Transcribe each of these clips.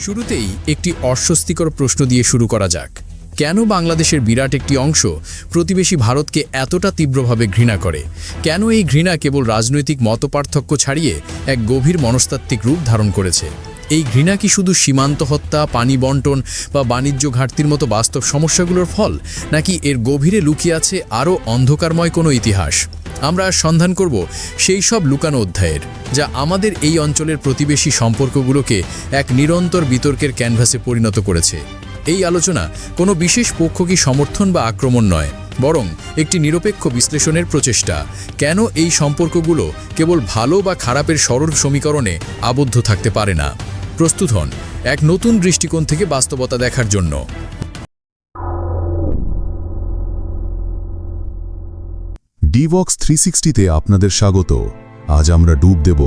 শুরুতেই একটি অস্বস্তিকর প্রশ্ন দিয়ে শুরু করা যাক। কেন বাংলাদেশের বিরাট একটি অংশ প্রতিবেশী ভারতকে এতটা তীব্রভাবে ঘৃণা করে? কেন এই ঘৃণা কেবল রাজনৈতিক মতপার্থক্য ছাড়িয়ে এক গভীর মনস্তাত্ত্বিক রূপ ধারণ করেছে? এই ঘৃণা কি শুধু সীমান্ত হত্যা, পানি বন্টন বা বাণিজ্য ঘাটতির মতো বাস্তব সমস্যাগুলোর ফল? নাকি এর গভীরে লুকিয়ে আছে আরও অন্ধকারময় কোনো ইতিহাস? আমরা সন্ধান করব সেই সব লুকানো অধ্যায়ের, যা আমাদের এই অঞ্চলের প্রতিবেশী সম্পর্কগুলোকে এক নিরন্তর বিতর্কের ক্যানভাসে পরিণত করেছে। এই আলোচনা কোনো বিশেষ পক্ষ কি সমর্থন বা আক্রমণ নয়, বরং একটি নিরপেক্ষ বিশ্লেষণের প্রচেষ্টা। কেন এই সম্পর্কগুলো কেবল ভালো বা খারাপের সরল সমীকরণে আবদ্ধ থাকতে পারে না? প্রস্তুত হন এক নতুন দৃষ্টিকোণ থেকে বাস্তবতা দেখার জন্য। ডিভক্স থ্রি সিক্সটিতে আপনাদের স্বাগত। আজ আমরা ডুব দেব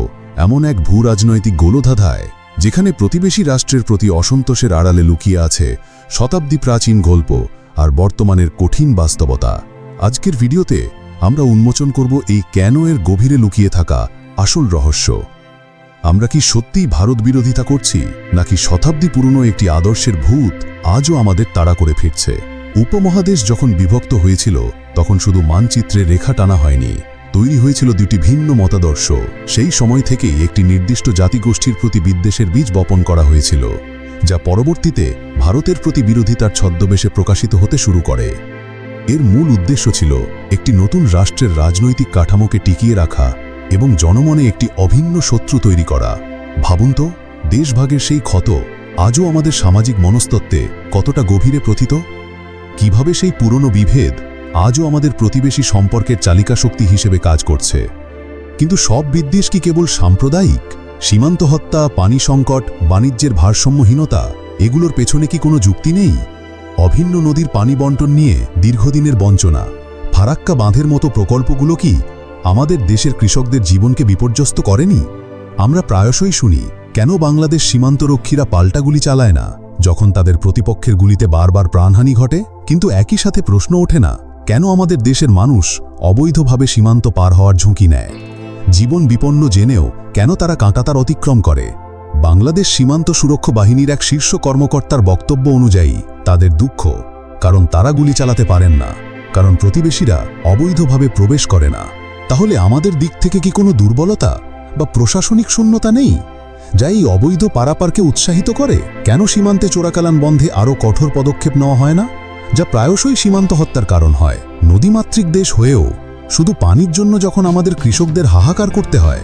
এমন এক ভূ রাজনৈতিক গোলধাধায়, যেখানে প্রতিবেশী রাষ্ট্রের প্রতি অসন্তোষের আড়ালে লুকিয়ে আছে শতাব্দী প্রাচীন গল্প আর বর্তমানের কঠিন বাস্তবতা। আজকের ভিডিওতে আমরা উন্মোচন করব এই কেন এর গভীরে লুকিয়ে থাকা আসল রহস্য। আমরা কি সত্যিই ভারত বিরোধিতা করছি, নাকি শতাব্দী পুরনো একটি আদর্শের ভূত আজও আমাদের তাড়া করে ফিরছে? উপমহাদেশ যখন বিভক্ত হয়েছিল, তখন শুধু মানচিত্রে রেখা টানা হয়নি, তৈরি হয়েছিল দুটি ভিন্ন মতাদর্শ। সেই সময় থেকেই একটি নির্দিষ্ট জাতিগোষ্ঠীর প্রতি বিদ্বেষের বীজ বপন করা হয়েছিল, যা পরবর্তীতে ভারতের প্রতি বিরোধিতার ছদ্মবেশে প্রকাশিত হতে শুরু করে। এর মূল উদ্দেশ্য ছিল একটি নতুন রাষ্ট্রের রাজনৈতিক কাঠামোকে টিকিয়ে রাখা এবং জনমনে একটি অভিন্ন শত্রু তৈরি করা। ভাবুন তো, দেশভাগের সেই ক্ষত আজও আমাদের সামাজিক মনস্তত্ত্বে কতটা গভীরে প্রথিত? কীভাবে সেই পুরনো বিভেদ আজও আমাদের প্রতিবেশী সম্পর্কের চালিকা শক্তি হিসেবে কাজ করছে? কিন্তু সব বিদ্বেষ কি কেবল সাম্প্রদায়িক? সীমান্ত হত্যা, পানি সংকট, বাণিজ্যের ভারসাম্যহীনতা, এগুলোর পেছনে কি কোনো যুক্তি নেই? অভিন্ন নদীর পানি বন্টন নিয়ে দীর্ঘদিনের বঞ্চনা, ফারাক্কা বাঁধের মতো প্রকল্পগুলো কি আমাদের দেশের কৃষকদের জীবনকে বিপর্যস্ত করেনি? আমরা প্রায়শই শুনি, কেন বাংলাদেশ সীমান্তরক্ষীরা পাল্টা গুলি চালায় না? যখন তাদের প্রতিপক্ষের গুলিতে বারবার প্রাণহানি ঘটে, কিন্তু একই সাথে প্রশ্ন ওঠে না, কেন আমাদের দেশের মানুষ অবৈধভাবে সীমান্ত পার হওয়ার ঝুঁকি নেয়? জীবন বিপন্ন জেনেও কেন তারা কাঁটাতার অতিক্রম করে? বাংলাদেশ সীমান্ত সুরক্ষা বাহিনীর এক শীর্ষ কর্মকর্তার বক্তব্য অনুযায়ী, তাদের দুঃখ, কারণ তারা গুলি চালাতে পারেন না, কারণ প্রতিবেশীরা অবৈধভাবে প্রবেশ করে না। তাহলে আমাদের দিক থেকে কি কোনো দুর্বলতা বা প্রশাসনিক শূন্যতা নেই? যা এই অবৈধ পারাপারকে উৎসাহিত করে? কেন সীমান্তে চোরাকালান বন্ধে আরও কঠোর পদক্ষেপ নেওয়া হয় না? যা প্রায়শই সীমান্ত হত্যার কারণ হয়। নদীমাতৃক দেশ হয়েও শুধু পানির জন্য যখন আমাদের কৃষকদের হাহাকার করতে হয়,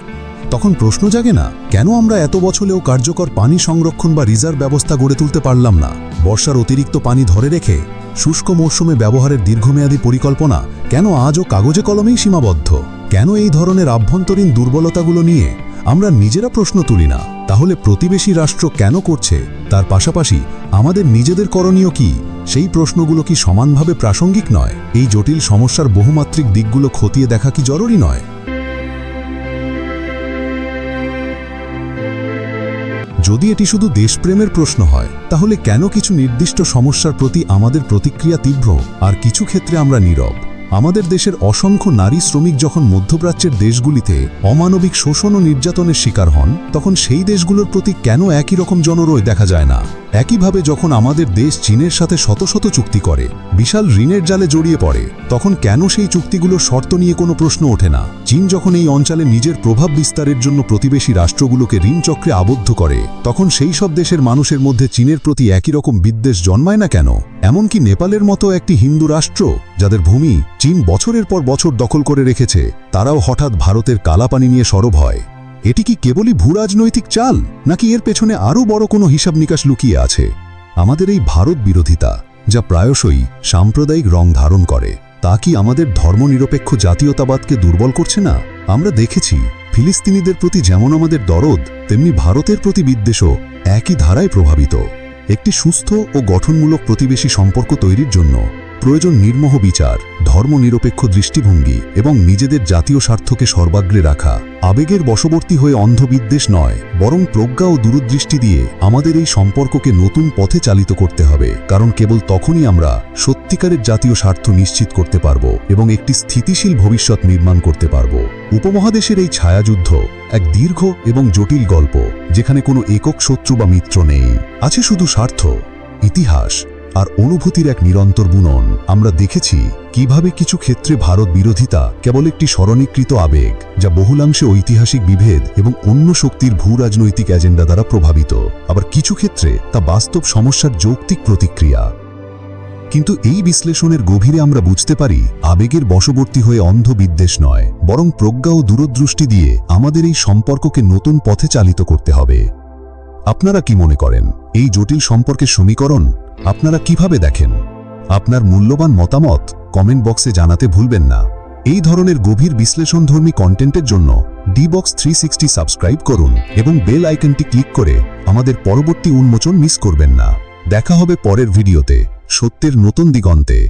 তখন প্রশ্ন জাগে না, কেন আমরা এত বছরেও কার্যকর পানি সংরক্ষণ বা রিজার্ভ ব্যবস্থা গড়ে তুলতে পারলাম না? বর্ষার অতিরিক্ত পানি ধরে রেখে শুষ্ক মৌসুমে ব্যবহারের দীর্ঘমেয়াদী পরিকল্পনা কেন আজও কাগজে কলমেই সীমাবদ্ধ? কেন এই ধরনের আভ্যন্তরীণ দুর্বলতাগুলো নিয়ে আমরা নিজেরা প্রশ্ন তুলি না? তাহলে প্রতিবেশী রাষ্ট্র কেন করছে? তার পাশাপাশি আমাদের নিজেদের করণীয় কি? সেই প্রশ্নগুলো কি সমানভাবে প্রাসঙ্গিক নয়? এই জটিল সমস্যার বহুমাত্রিক দিকগুলো খতিয়ে দেখা কি জরুরি নয়? যদি এটি শুধু দেশপ্রেমের প্রশ্ন হয়, তাহলে কেন কিছু নির্দিষ্ট সমস্যার প্রতি আমাদের প্রতিক্রিয়া তীব্র? আর কিছু ক্ষেত্রে আমরা নীরব। আমাদের দেশের অসংখ্য নারী শ্রমিক যখন মধ্যপ্রাচ্যের দেশগুলিতে অমানবিক শোষণ ও নির্যাতনের শিকার হন, তখন সেই দেশগুলোর প্রতি কেন একই রকম জনরয় দেখা যায় না? একইভাবে যখন আমাদের দেশ চীনের সাথে শত শত চুক্তি করে, বিশাল ঋণের জালে জড়িয়ে পড়ে, তখন কেন সেই চুক্তিগুলো শর্ত নিয়ে কোনো প্রশ্ন ওঠে না? চীন যখন এই অঞ্চলে নিজের প্রভাব বিস্তারের জন্য প্রতিবেশী রাষ্ট্রগুলোকে ঋণচক্রে আবদ্ধ করে, তখন সেই সব দেশের মানুষের মধ্যে চীনের প্রতি একই রকম বিদ্বেষ জন্মায় না কেন? এমনকি নেপালের মতো একটি হিন্দু রাষ্ট্র, যাদের ভূমি চীন বছরের পর বছর দখল করে রেখেছে, তারাও হঠাৎ ভারতের কালাপানি নিয়ে সরব হয়। এটি কি কেবলই ভূরাজনৈতিক চাল, নাকি এর পেছনে আরও বড় কোনো হিসাব নিকাশ লুকিয়ে আছে? আমাদের এই ভারত বিরোধিতা, যা প্রায়শই সাম্প্রদায়িক রং ধারণ করে, তা কি আমাদের ধর্মনিরপেক্ষ জাতীয়তাবাদকে দুর্বল করছে না? আমরা দেখেছি, ফিলিস্তিনিদের প্রতি যেমন আমাদের দরদ, তেমনি ভারতের প্রতি বিদ্বেষও একই ধারায় প্রভাবিত। একটি সুস্থ ও গঠনমূলক প্রতিবেশী সম্পর্ক তৈরির জন্য প্রয়োজন নির্মোহ বিচার, ধর্মনিরপেক্ষ দৃষ্টিভঙ্গি এবং নিজেদের জাতীয় স্বার্থকে সর্বাগ্রে রাখা। আবেগের বশবর্তী হয়ে অন্ধবিদ্বেষ নয়, বরং প্রজ্ঞা ও দূরদৃষ্টি দিয়ে আমাদের এই সম্পর্ককে নতুন পথে চালিত করতে হবে। কারণ কেবল তখনই আমরা সত্যিকারের জাতীয় স্বার্থ নিশ্চিত করতে পারব এবং একটি স্থিতিশীল ভবিষ্যৎ নির্মাণ করতে পারব। উপমহাদেশের এই ছায়াযুদ্ধ এক দীর্ঘ এবং জটিল গল্প, যেখানে কোনো একক শত্রু বা মিত্র নেই। আছে শুধু স্বার্থ, ইতিহাস আর অনুভূতির এক নিরন্তর বুনন, আমরা দেখেছি কীভাবে কিছু ক্ষেত্রে ভারত বিরোধিতা কেবল একটি স্মরণীকৃত আবেগ, যা বহুলাংশে ঐতিহাসিক বিভেদ এবং অন্য শক্তির ভূ রাজনৈতিক এজেন্ডা দ্বারা প্রভাবিত। আবার কিছু ক্ষেত্রে তা বাস্তব সমস্যার যৌক্তিক প্রতিক্রিয়া। কিন্তু এই বিশ্লেষণের গভীরে আমরা বুঝতে পারি, আবেগের বশবর্তী হয়ে অন্ধ বিদ্বেষ নয়, বরং প্রজ্ঞা ও দূরদৃষ্টি দিয়ে আমাদের এই সম্পর্ককে নতুন পথে চালিত করতে হবে। আপনারা কি মনে করেন, এই জটিল সম্পর্কের সমীকরণ আপনারা কীভাবে দেখেন? আপনার মূল্যবান মতামত কমেন্ট বক্সে জানাতে ভুলবেন না। এই ধরনের গভীর বিশ্লেষণধর্মী কন্টেন্টের জন্য ডিবক্স থ্রি সাবস্ক্রাইব করুন এবং বেল আইকনটি ক্লিক করে আমাদের পরবর্তী উন্মোচন মিস করবেন না। দেখা হবে পরের ভিডিওতে। সত্যের নতুন দিগন্তে।